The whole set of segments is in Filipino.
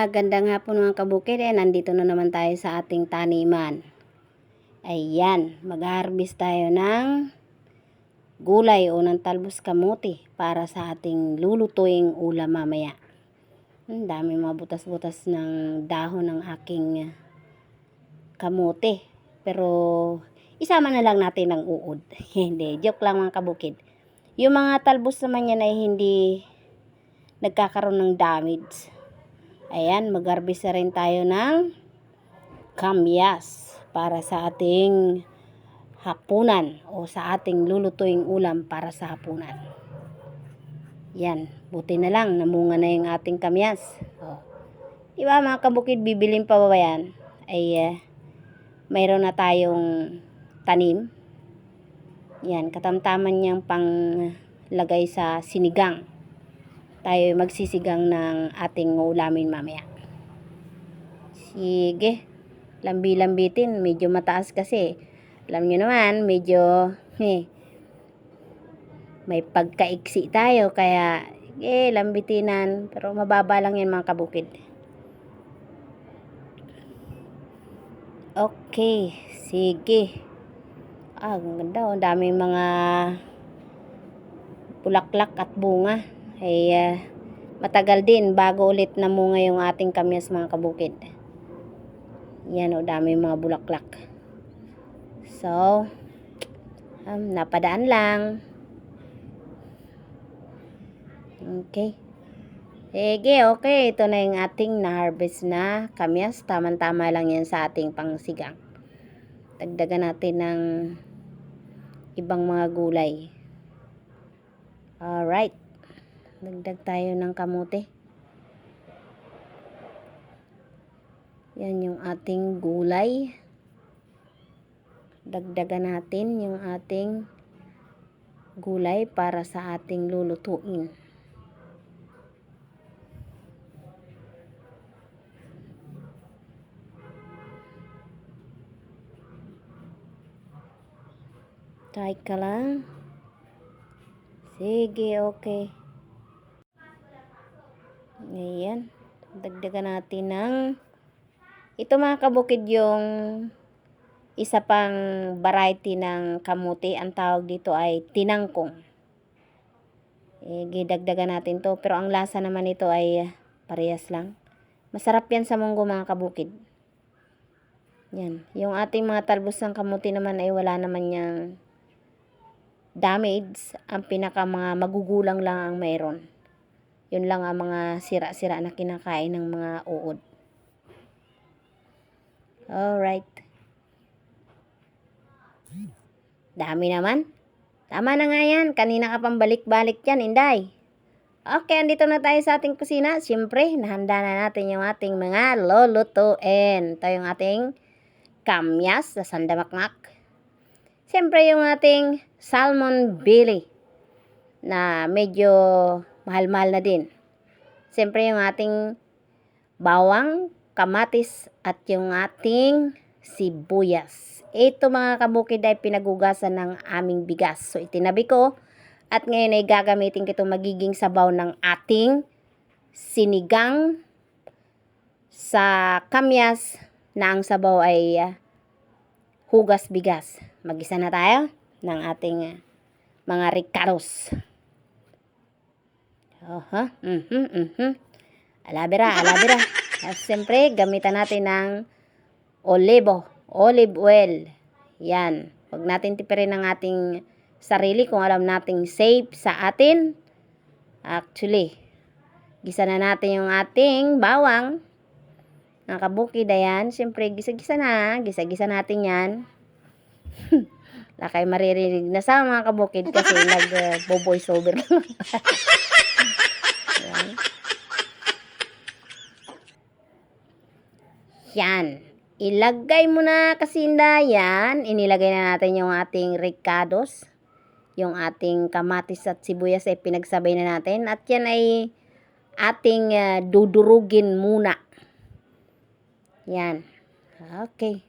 Magandang hapon mga kabukid. Eh, nandito na naman tayo sa ating taniman. Ayan, mag-harvest tayo ng gulay o ng talbos kamuti para sa ating lulutuing ulam mamaya. Ang dami mga butas-butas ng dahon ng aking kamuti. Pero isama na lang natin ng uod. hindi, joke lang mga kabukid. Yung mga talbos naman yan ay hindi nagkakaroon ng damage. Ayan, mag-harvest na rin tayo ng kamyas para sa ating hapunan o sa ating lulutuing ulam para sa hapunan. Yan, buti na lang, namunga na yung ating kamyas. O. Diba mga kabukid, bibilin pa ba yan? Ay, eh, mayroon na tayong tanim. Yan, katamtaman niyang pang lagay sa sinigang tayo magsisigang ng ating ulamin mamaya. Sige, lambi-lambitin, medyo mataas kasi. Alam nyo naman, medyo, eh, may pagkaiksi tayo, kaya, eh, lambitinan. Pero mababa lang yan mga kabukid. Okay, sige. Ah, ang ganda, oh. daming mga bulaklak at bunga ay uh, matagal din bago ulit namunga yung ating kamyas mga kabukid. Yan o, dami mga bulaklak. So, um, napadaan lang. Okay. Sige, okay. Ito na yung ating na-harvest na kamyas. Tama-tama lang yan sa ating pangsigang. Dagdagan natin ng ibang mga gulay. Alright. Dagdag tayo ng kamote. Yan yung ating gulay. Dagdagan natin yung ating gulay para sa ating lulutuin. Type ka lang. Sige, okay. Ayan. Dagdagan natin ng ito mga kabukid yung isa pang variety ng kamuti. Ang tawag dito ay tinangkong. E, gidagdagan natin to. Pero ang lasa naman ito ay parehas lang. Masarap yan sa munggo mga kabukid. Yan. Yung ating mga talbos ng kamuti naman ay wala naman niyang damage. Ang pinaka mga magugulang lang ang mayroon. Yun lang ang mga sira-sira na kinakain ng mga uod. Alright. Dami naman. Tama na nga yan. Kanina ka pang balik-balik yan, Inday. Okay, andito na tayo sa ating kusina. Siyempre, nahanda na natin yung ating mga lulutuin. Ito yung ating kamyas sa sandamakmak. Siyempre, yung ating salmon belly na medyo mahal-mahal na din. Siyempre yung ating bawang, kamatis at yung ating sibuyas. Ito mga kabukid ay pinagugasan ng aming bigas. So itinabi ko at ngayon ay gagamitin ko magiging sabaw ng ating sinigang sa kamyas na ang sabaw ay uh, hugas bigas. Magisa na tayo ng ating uh, mga ricaros. Oha, mhm, mhm. Alabira, alabira. At siyempre, gamitan natin ng olibo, olive oil. Yan. Huwag natin tipirin ang ating sarili kung alam nating safe sa atin. Actually, gisa na natin yung ating bawang. Ang kabukid, ayan. Siyempre, gisa-gisa na. Gisa-gisa natin yan. Lakay maririnig na sa mga kabukid kasi nag-voice uh, over Yan. Ilagay mo na kasinda yan. Inilagay na natin yung ating ricados. Yung ating kamatis at sibuyas ay pinagsabay na natin. At yan ay ating uh, dudurugin muna. Yan. Okay.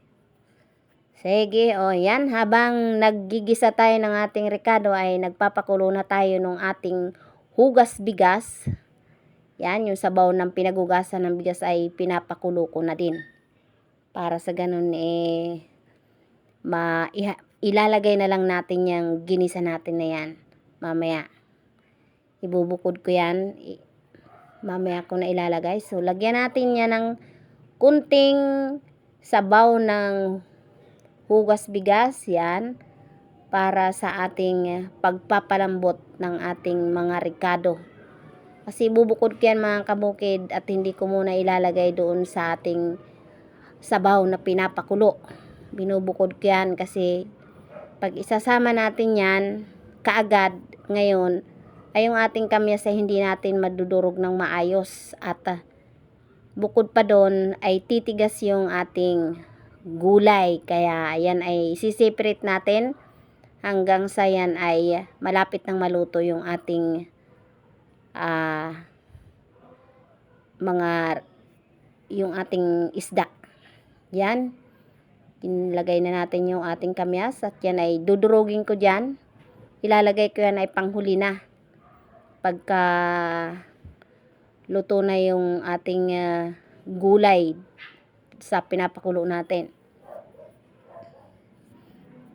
Sige, o yan. Habang naggigisa tayo ng ating ricado ay nagpapakulo na tayo ng ating hugas bigas. Yan, yung sabaw ng pinagugasan ng bigas ay pinapakulo ko na din. Para sa ganun eh, ma, ilalagay na lang natin yung ginisa natin na yan. Mamaya. Ibubukod ko yan. Mamaya ko na ilalagay. So, lagyan natin yan ng kunting sabaw ng hugas bigas. Yan. Para sa ating pagpapalambot ng ating mga ricado. Kasi bubukod ko yan mga kabukid at hindi ko muna ilalagay doon sa ating sabaw na pinapakulo. Binubukod ko yan kasi pag isasama natin yan kaagad ngayon ay yung ating kamyas ay hindi natin madudurog ng maayos at ah, bukod pa doon ay titigas yung ating gulay kaya yan ay sisiprate natin hanggang sa yan ay malapit ng maluto yung ating ah mga yung ating isda. Yan. Inlagay na natin yung ating kamyas at yan ay dudurugin ko dyan. Ilalagay ko yan ay panghuli na. Pagka luto na yung ating ah, gulay sa pinapakulo natin.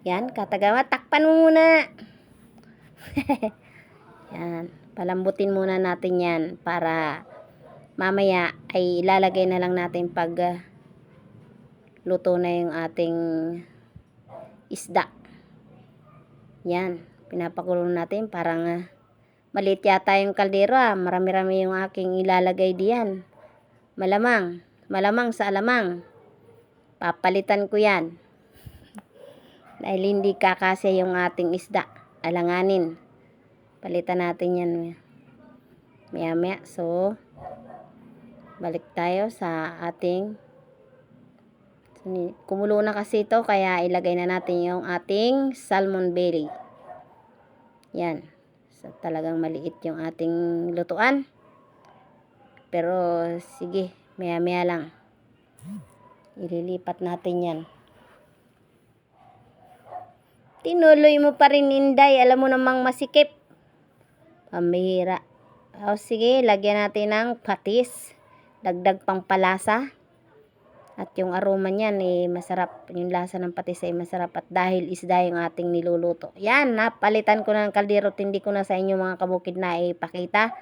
Yan, katagawa, takpan muna. yan, palambutin muna natin yan para mamaya ay ilalagay na lang natin pag ah, luto na yung ating isda. Yan, pinapakulo natin parang ah, maliit yata yung kaldero ah. Marami-rami yung aking ilalagay diyan. Malamang, malamang sa alamang. Papalitan ko yan. Dahil hindi kakasya yung ating isda. Alanganin. Palitan natin yan. Maya maya. So, balik tayo sa ating kumulo na kasi ito kaya ilagay na natin yung ating salmon belly. Yan. So, talagang maliit yung ating lutuan. Pero sige, maya maya lang. Ililipat natin yan. Tinuloy mo pa rin, Inday. Alam mo namang masikip. Pambihira. O sige, lagyan natin ng patis. Dagdag pang palasa. At yung aroma niyan eh masarap. Yung lasa ng patis ay masarap at dahil isda yung ating niluluto. Yan, napalitan ko na ng kaldero. Hindi ko na sa inyo mga kabukid na ipakita.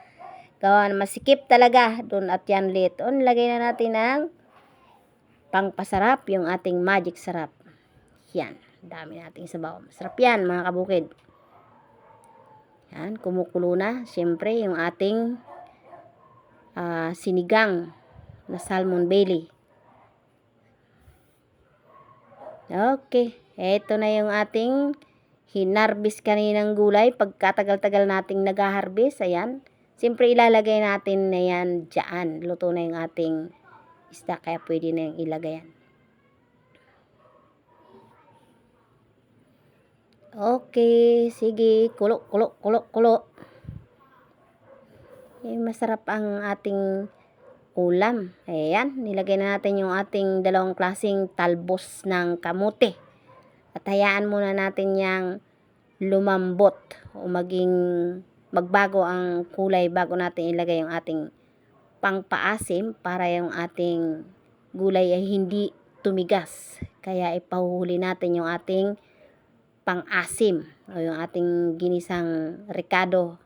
Gawa na masikip talaga. Doon at yan lit. O, lagay na natin ng pangpasarap yung ating magic sarap. Yan. Dami nating sabaw. Masarap yan mga kabukid. Yan, kumukulo na. Siyempre, yung ating ah, sinigang na salmon belly. Okay. Ito na yung ating hinarbis kaninang gulay. Pagkatagal-tagal nating nag-harvest, ayan. Siyempre, ilalagay natin na yan dyan. Luto na yung ating isda, kaya pwede na yung ilagay yan. Okay, sige. Kulo, kulo, kulo, kulo. Eh, masarap ang ating ulam. Ayan, nilagay na natin yung ating dalawang klasing talbos ng kamote. At hayaan muna natin yang lumambot o maging magbago ang kulay bago natin ilagay yung ating pangpaasim para yung ating gulay ay hindi tumigas. Kaya ipahuhuli natin yung ating pang-asim o yung ating ginisang ricado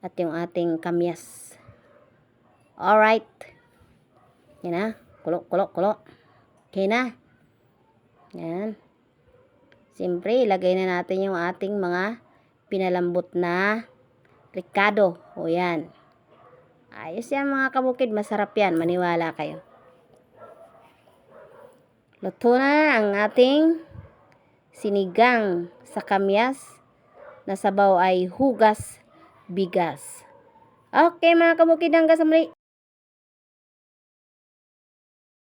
at yung ating kamyas. Alright. Yan na. Kulo, kulo, kulo. Okay na. Yan. Siyempre, ilagay na natin yung ating mga pinalambot na ricado. O yan. Ayos yan mga kabukid. Masarap yan. Maniwala kayo. Luto na ang ating sinigang sa kamyas na sabaw ay hugas bigas. Okay mga kabukid hanggang sa muli.